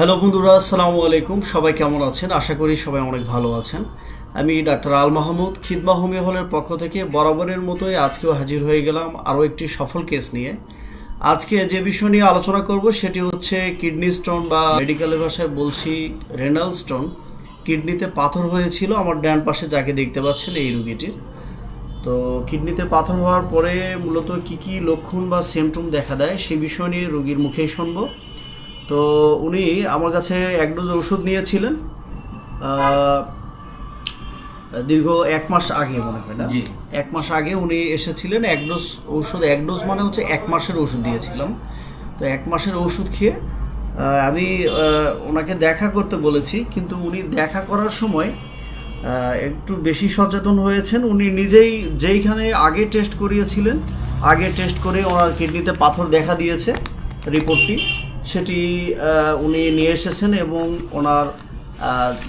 Hello বন্ধুরা, আসসালামু আলাইকুম। সবাই কেমন আছেন? আশা করি সবাই অনেক ভালো আছেন। আমি ডাক্তার আল মাহমুদ, খিদমা হোমিও হলের পক্ষ থেকে বরাবরের মতোই আজকেও হাজির হয়ে গেলাম আরও একটি সফল কেস নিয়ে। আজকে যে বিষয় নিয়ে আলোচনা করব সেটি হচ্ছে কিডনি স্টোন বা মেডিকেলের ভাষায় বলছি রেনাল স্টোন। কিডনিতে পাথর হয়েছিল, আমার ডান পাশে যাকে দেখতে পাচ্ছেন এই রুগীটির। তো কিডনিতে পাথর হওয়ার পরে মূলত কি কি লক্ষণ বা সিমটম দেখা দেয় সেই বিষয় নিয়ে রুগীর মুখেই শুনব। তো উনি আমার কাছে এক ডোজ ওষুধ নিয়েছিলেন দীর্ঘ এক মাস আগে মনে হয় না? জি। এক মাস আগে উনি এসেছিলেন এক ডোজ ওষুধ এক ডোজ মানে হচ্ছে এক মাসের ওষুধ দিয়েছিলাম। তো এক মাসের ওষুধ খেয়ে আমি ওনাকে দেখা করতে বলেছি কিন্তু উনি দেখা করার সময় একটু বেশি সচেতন হয়েছেন। উনি নিজেই যেইখানে আগে টেস্ট করিয়েছিলেন আগে টেস্ট করে ওনার কিডনিতে পাথর দেখা দিয়েছে রিপোর্টটি। সেটি উনি নিয়ে এসেছেন এবং ওনার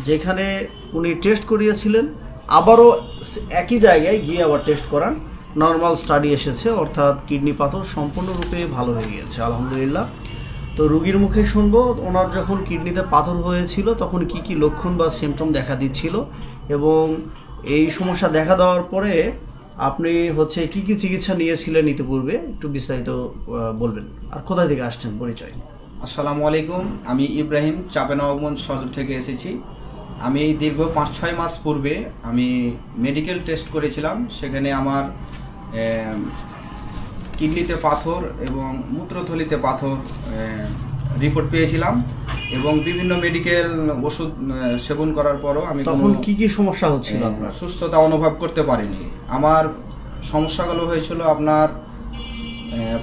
যেখানে উনি টেস্ট করিয়েছিলেন, আবারও একই জায়গায় গিয়ে আবার টেস্ট করান। নর্মাল স্টাডি এসেছে, অর্থাৎ কিডনি পাথর সম্পূর্ণরূপে ভালো হয়ে গিয়েছে, আলহামদুলিল্লাহ। তো রুগীর মুখে শুনব, ওনার যখন কিডনিতে পাথর হয়েছিল, তখন কি কি লক্ষণ বা সিমটম দেখা দিচ্ছিল এবং এই সমস্যা দেখা দেওয়ার পরে আপনি হচ্ছে কি কি চিকিৎসা নিয়েছিলেন ইতিপূর্বে? একটু বিস্তারিত বলবেন। আর কোথায় থেকে আসছেন? পরিচয়। আসসালামু আলাইকুম আমি ইব্রাহিম চাপেনগঞ্জ সদর থেকে এসেছি। আমি দীর্ঘ পাঁচ ছয় মাস পূর্বে আমি মেডিকেল টেস্ট করেছিলাম সেখানে আমার কিডনিতে পাথর এবং মূত্রথলিতে পাথর রিপোর্ট পেয়েছিলাম এবং বিভিন্ন মেডিকেল ওষুধ সেবন করার পরও আমি তখন কি কি সমস্যা হচ্ছিল আপনার? সুস্থতা অনুভব করতে পারিনি। আমার সমস্যাগুলো হয়েছিল আপনার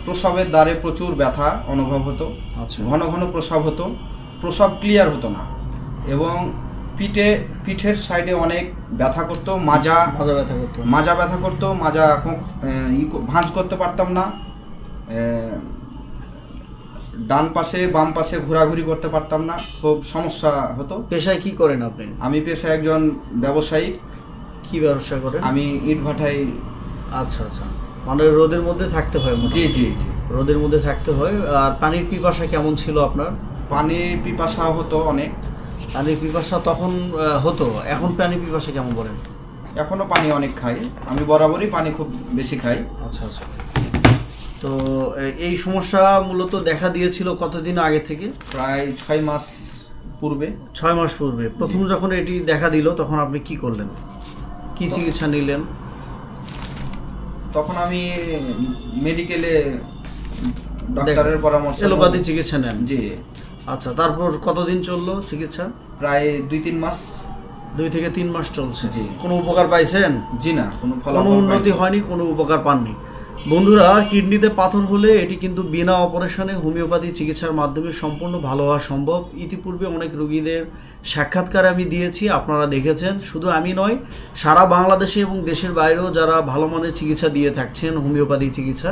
প্রসবের দ্বারে প্রচুর ব্যথা অনুভব হতো আচ্ছা। ঘন ঘন প্রসব হতো প্রসব ক্লিয়ার হতো না। এবং পিঠে পিঠের সাইডে অনেক ব্যথা করতো মাজা মাজা ব্যথা করতো। মাজা ব্যথা করতো মাজা ভাঁজ করতে পারতাম না। ডান পাশে বাম পাশে ঘোরাঘুরি করতে পারতাম না খুব সমস্যা হতো। পেশায় কি করেন আপনি? আমি পেশায় একজন ব্যবসায়ী। কি ব্যবসা করেন? আমি ইট ভাটাই আচ্ছা আচ্ছা। মানে রোদের মধ্যে থাকতে হয় জি জি জি। রোদের মধ্যে থাকতে হয়। আর পানির পিপাসা কেমন ছিল আপনার? পানি পিপাসা হতো অনেক। পানির পিপাসা তখন হতো। এখন পানির পিপাসা কেমন বলেন? এখনও পানি অনেক খাই। আমি বরাবরই পানি খুব বেশি খাই। আচ্ছা আচ্ছা। তো এই সমস্যা মূলত দেখা দিয়েছিল কতদিন আগে থেকে? প্রায় ছয় মাস পূর্বে। ছয় মাস পূর্বে। প্রথম যখন এটি দেখা দিল তখন আপনি কি করলেন? কি চিকিৎসা নিলেন? তখন আমি মেডিকেলে ডাক্তারের পরামর্শ এলোপাতি চিকিৎসা নেন। জি। আচ্ছা তারপর কতদিন চলল চিকিৎসা? প্রায় দুই তিন মাস। দুই থেকে তিন মাস চলছে। জি। কোনো উপকার পাইছেন? জি না কোনো কোনো উন্নতি হয়নি কোনো উপকার পাননি। বন্ধুরা, কিডনিতে পাথর হলে এটি কিন্তু বিনা অপারেশনে হোমিওপ্যাথি চিকিৎসার মাধ্যমে সম্পূর্ণ ভালো হওয়া সম্ভব। ইতিপূর্বে অনেক রোগীদের সাক্ষাৎকার আমি দিয়েছি, আপনারা দেখেছেন। শুধু আমি নয়, সারা বাংলাদেশে এবং দেশের বাইরেও যারা ভালো মানের চিকিৎসা দিয়ে থাকছেন, হোমিওপ্যাথি চিকিৎসা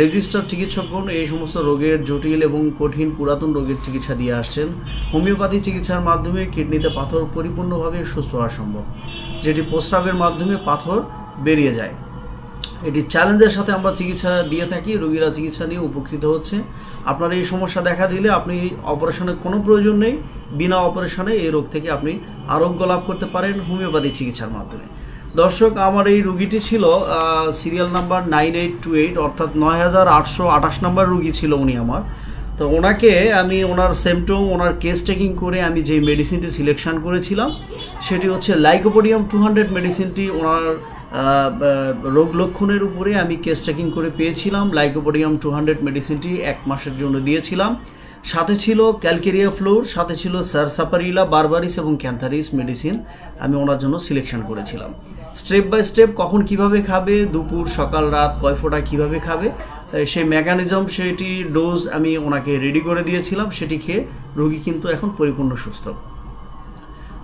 রেজিস্টার চিকিৎসকগণ এই সমস্ত রোগের জটিল এবং কঠিন পুরাতন রোগের চিকিৎসা দিয়ে আসছেন। হোমিওপ্যাথি চিকিৎসার মাধ্যমে কিডনিতে পাথর পরিপূর্ণভাবে সুস্থ হওয়া সম্ভব, যেটি প্রস্রাবের মাধ্যমে পাথর বেরিয়ে যায়। এটি চ্যালেঞ্জের সাথে আমরা চিকিৎসা দিয়ে থাকি, রোগীরা চিকিৎসা নিয়ে উপকৃত হচ্ছে। আপনার এই সমস্যা দেখা দিলে আপনি অপারেশনের কোনো প্রয়োজন নেই, বিনা অপারেশনে এই রোগ থেকে আপনি আরোগ্য লাভ করতে পারেন হোমিওপ্যাথি চিকিৎসার মাধ্যমে। দর্শক, আমার এই রুগীটি ছিল serial number nine eight two eight অর্থাৎ নয় হাজার আটশো আঠাশ নাম্বার রুগী ছিল উনি আমার। তো ওনাকে আমি ওনার সেমটম ওনার কেস টেকিং করে আমি যে মেডিসিনটি সিলেকশন করেছিলাম, সেটি হচ্ছে লাইকোপোডিয়াম টু হান্ড্রেড মেডিসিনটি ওনার রোগ লক্ষণের উপরে আমি কেস ট্রেকিং করে পেয়েছিলাম। লাইকোপোডিয়াম টু হান্ড্রেড মেডিসিনটি এক মাসের জন্য দিয়েছিলাম। সাথে ছিল ক্যালকেরিয়া ফ্লোর সাথে ছিল স্যারসাপারিলা বারবারিস এবং ক্যান্থারিস মেডিসিন আমি ওনার জন্য সিলেকশন করেছিলাম। স্টেপ বাই স্টেপ কখন কীভাবে খাবে, দুপুর, সকাল, রাত, কয় ফোঁটা কীভাবে খাবে সেই মেকানিজম সেটি ডোজ আমি ওনাকে রেডি করে দিয়েছিলাম, সেটি খেয়ে রোগী কিন্তু এখন পরিপূর্ণ সুস্থ।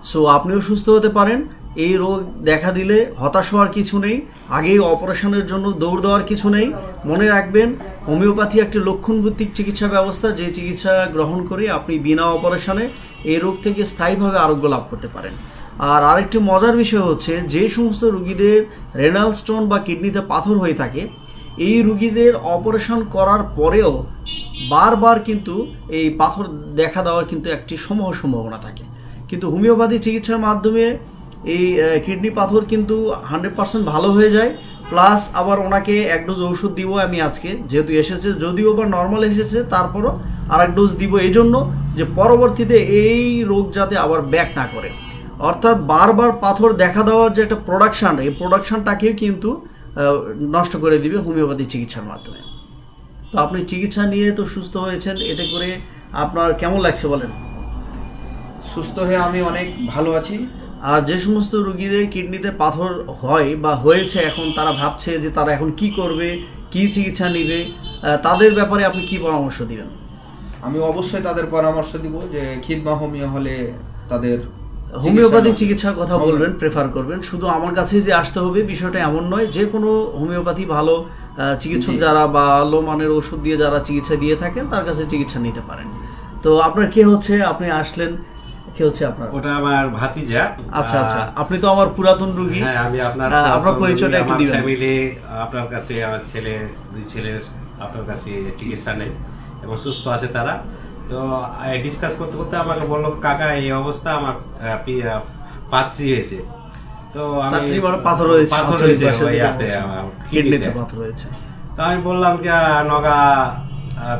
সো আপনিও সুস্থ হতে পারেন এই রোগ দেখা দিলে হতাশ হওয়ার কিছু নেই, আগেই অপারেশনের জন্য দৌড় দেওয়ার কিছু নেই। মনে রাখবেন, হোমিওপ্যাথি একটি লক্ষণভিত্তিক চিকিৎসা ব্যবস্থা, যে চিকিৎসা গ্রহণ করে আপনি বিনা অপারেশনে এই রোগ থেকে স্থায়ীভাবে আরোগ্য লাভ করতে পারেন। আর আরেকটি মজার বিষয় হচ্ছে, যে সমস্ত রুগীদের রেনাল স্টোন বা কিডনিতে পাথর হয়ে থাকে, এই রুগীদের অপারেশন করার পরেও বারবার কিন্তু এই পাথর দেখা দেওয়ার কিন্তু একটি সমূহ সম্ভাবনা থাকে। কিন্তু হোমিওপ্যাথি চিকিৎসার মাধ্যমে এই কিডনি পাথর কিন্তু হান্ড্রেড পার্সেন্ট ভালো হয়ে যায়। প্লাস আবার ওনাকে এক ডোজ ওষুধ দিব আমি আজকে, যেহেতু এসেছে, যদিও বা নর্মাল এসেছে, তারপরও আর এক ডোজ দিব এই জন্য যে পরবর্তীতে এই রোগ যাতে আবার ব্যাক না করে। অর্থাৎ বারবার পাথর দেখা দেওয়ার যে একটা প্রোডাকশান এই প্রোডাকশানটাকেও কিন্তু নষ্ট করে দিবে হোমিওপ্যাথি চিকিৎসার মাধ্যমে। তো আপনি চিকিৎসা নিয়ে তো সুস্থ হয়েছেন, এতে করে আপনার কেমন লাগছে বলেন? সুস্থ হয়ে আমি অনেক ভালো আছি। আর যে সমস্ত রুগীদের কিডনিতে পাথর হয় বা হয়েছে এখন তারা ভাবছে যে তারা এখন কি করবে কি চিকিৎসা নিবে তাদের ব্যাপারে আপনি কি পরামর্শ দিবেন? আমি অবশ্যই তাদের পরামর্শ দিব যে খিদমা হোমিও হলে তাদের হোমিওপ্যাথি চিকিৎসার কথা বলবেন প্রেফার করবেন। শুধু আমার কাছে যে আসতে হবে বিষয়টা এমন নয় যে কোনো হোমিওপ্যাথি ভালো চিকিৎসক যারা বা ভালো মানের ওষুধ দিয়ে যারা চিকিৎসা দিয়ে থাকেন তার কাছে চিকিৎসা নিতে পারেন। তো আপনার কে হচ্ছে? আপনি আসলেন কে হচ্ছে আপনার? ওটা আমার ভাতিজা। আচ্ছা আচ্ছা। আপনি তো আমার পুরাতন রুগী। হ্যাঁ আমি আপনার আপনার পরিচয়টা একটু দিবেন। ফ্যামিলি আপনার কাছে আমার ছেলে দুই ছেলে আপনার কাছে চিকিৎসা নেই এবং সুস্থ আছে তারা। তো ডিসকাস করতে করতে আমাকে বলল কাকা এই অবস্থা আমার পাত্রী হয়েছে। তো আমি মানে পাথর হয়েছে পাথর হয়েছে কিডনিতে। পাথর হয়েছে তো আমি বললাম যে নগা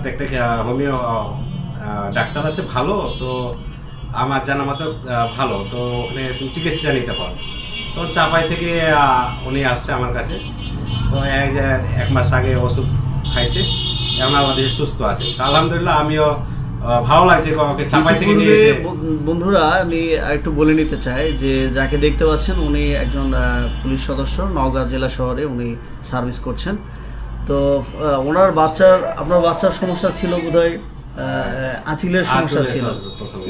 একটা হোমিও ডাক্তার আছে ভালো। তো আমার জানা মতো ভালো। তো ওখানে তুমি চিকিৎসা নিতে পারো। তো চাপাই থেকে উনি আসছে আমার কাছে। তো এক মাস আগে ওষুধ খাইছে। এখন আমাদের সুস্থ আছে। তো আলহামদুলিল্লাহ আমিও ভালো লাগছে ওকে চাপাই থেকে নিয়ে এসে। বন- বন্ধুরা আমি একটু বলে নিতে চাই যে যাকে দেখতে পাচ্ছেন উনি একজন পুলিশ সদস্য নওগাঁ জেলা শহরে উনি সার্ভিস করছেন। তো ওনার বাচ্চার আপনার বাচ্চার সমস্যা ছিল বোধহয় আঁচিলের সমস্যা ছিল।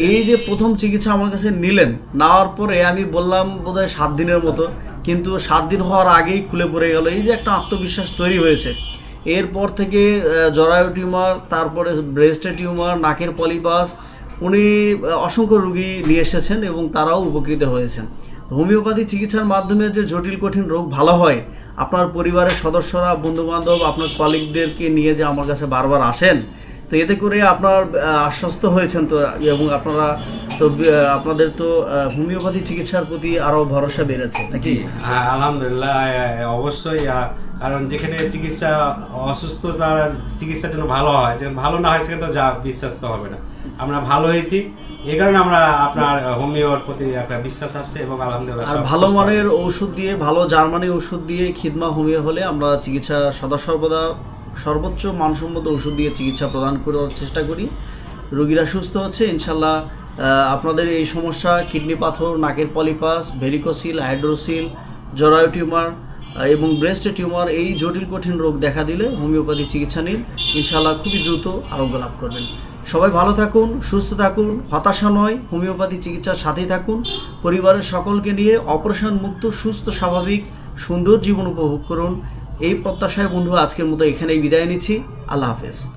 এই যে প্রথম চিকিৎসা আমার কাছে নিলেন নেওয়ার পরে আমি বললাম বোধহয় সাত দিনের মতো কিন্তু সাত দিন হওয়ার আগেই খুলে পড়ে গেল। এই যে একটা আত্মবিশ্বাস তৈরি হয়েছে। এরপর থেকে জরায়ু টিউমার তারপরে ব্রেস্টে টিউমার নাকের পলিপাস উনি অসংখ্য রুগী নিয়ে এসেছেন এবং তারাও উপকৃত হয়েছেন। হোমিওপ্যাথি চিকিৎসার মাধ্যমে যে জটিল কঠিন রোগ ভালো হয় আপনার পরিবারের সদস্যরা বন্ধুবান্ধব আপনার কলিগদেরকে নিয়ে যে আমার কাছে বারবার আসেন তো এতে করে আপনার আশ্বস্ত হয়েছেন তো এবং আপনারা তো আপনাদের তো হোমিওপ্যাথি চিকিৎসার প্রতি আরও ভরসা বেড়েছে নাকি? হ্যাঁ আলহামদুলিল্লাহ অবশ্যই কারণ যেখানে চিকিৎসা অসুস্থতার চিকিৎসার জন্য ভালো হয় যেন ভালো না হয় সেখানে তো যা বিশ্বাস তো হবে না। আমরা ভালো হয়েছি এই কারণে আমরা আপনার হোমিওর প্রতি একটা বিশ্বাস আসছে এবং আলহামদুলিল্লাহ আর ভালো মানের ওষুধ দিয়ে ভালো জার্মানি ওষুধ দিয়ে খিদমা হোমিও হলে আমরা চিকিৎসা সদা সর্বদা সর্বোচ্চ মানসম্মত ওষুধ দিয়ে চিকিৎসা প্রদান করার চেষ্টা করি। রোগীরা সুস্থ হচ্ছে, ইনশাল্লাহ আপনাদের এই সমস্যা, কিডনি পাথর, নাকের পলিপাস, ভেরিকোসিল, হাইড্রোসিল, জরায়ু টিউমার এবং ব্রেস্ট টিউমার, এই জটিল কঠিন রোগ দেখা দিলে হোমিওপ্যাথি চিকিৎসা নিন। ইনশাল্লাহ, খুবই দ্রুত আরোগ্য লাভ করবেন। সবাই ভালো থাকুন, সুস্থ থাকুন, হতাশা নয়, হোমিওপ্যাথি চিকিৎসার সাথেই থাকুন। পরিবারের সকলকে নিয়ে অপারেশন মুক্ত, সুস্থ, স্বাভাবিক, সুন্দর জীবন উপভোগ করুন। এই প্রত্যাশায় বন্ধু আজকের মতো এখানেই বিদায় নিচ্ছি। আল্লাহ হাফেজ।